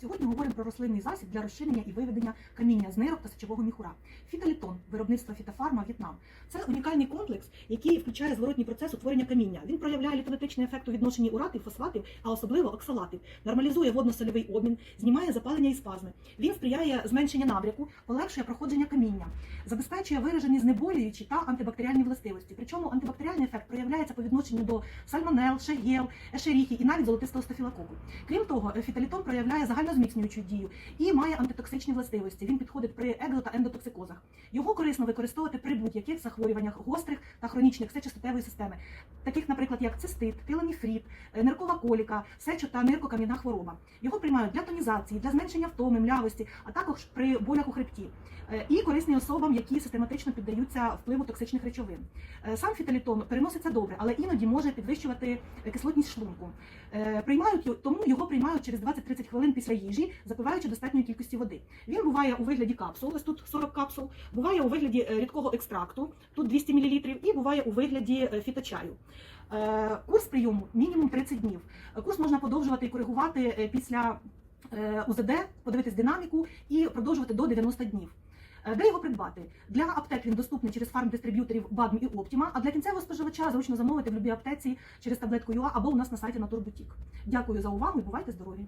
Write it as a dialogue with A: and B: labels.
A: Сьогодні говоримо про рослинний засіб для розчинення і виведення каміння з нирок та сечового міхура. Фітолітон виробництва фітофарма В'єтнам. Це унікальний комплекс, який включає зворотній процес утворення каміння. Він проявляє літолітичний ефект у відношенні уратів, фосфатів, а особливо оксалатів, нормалізує водно-сольовий обмін, знімає запалення і спазми. Він сприяє зменшенню набряку, полегшує проходження каміння, забезпечує виражені знеболюючі та антибактеріальні властивості. Причому антибактеріальний ефект проявляється по відношенню до сальмонел, шегел, ешеріхі і навіть золотистого стафілококу. Крім того, фітолітон проявляє загальнозміцнюючу дію і має антитоксичні властивості. Він підходить при екзо та ендотоксикозах. Його корисно використовувати при будь-яких захворюваннях гострих та хронічних сечостатевої системи, таких, наприклад, як цистит, пілоніфріт, е, ниркова коліка, сечо та ниркокам'яна хвороба. Його приймають для тонізації, для зменшення втоми, млявості, а також при болях у хребті. Е, І корисні особам, які систематично піддаються впливу токсичних речовин. Е, Сам фітолітон переноситься добре, але іноді може підвищувати е, кислотність шлунку. Приймають тому його приймають через 20-30 хвилин після їжі, запиваючи достатньою кількості води. Він буває у вигляді капсул, ось тут 40 капсул, буває у вигляді рідкого екстракту, тут 200 мл, і буває у вигляді фіточаю. Курс прийому мінімум 30 днів. Курс можна подовжувати і коригувати після УЗД, подивитись динаміку і продовжувати до 90 днів. Е, Де його придбати? Для аптек він доступний через фарм-дистриб'юторів BADM і Оптіма, а для кінцевого споживача зручно замовити в любій аптеці через таблетку ЮА або у нас на сайті Натурбутік. Дякую за увагу і бувайте здорові!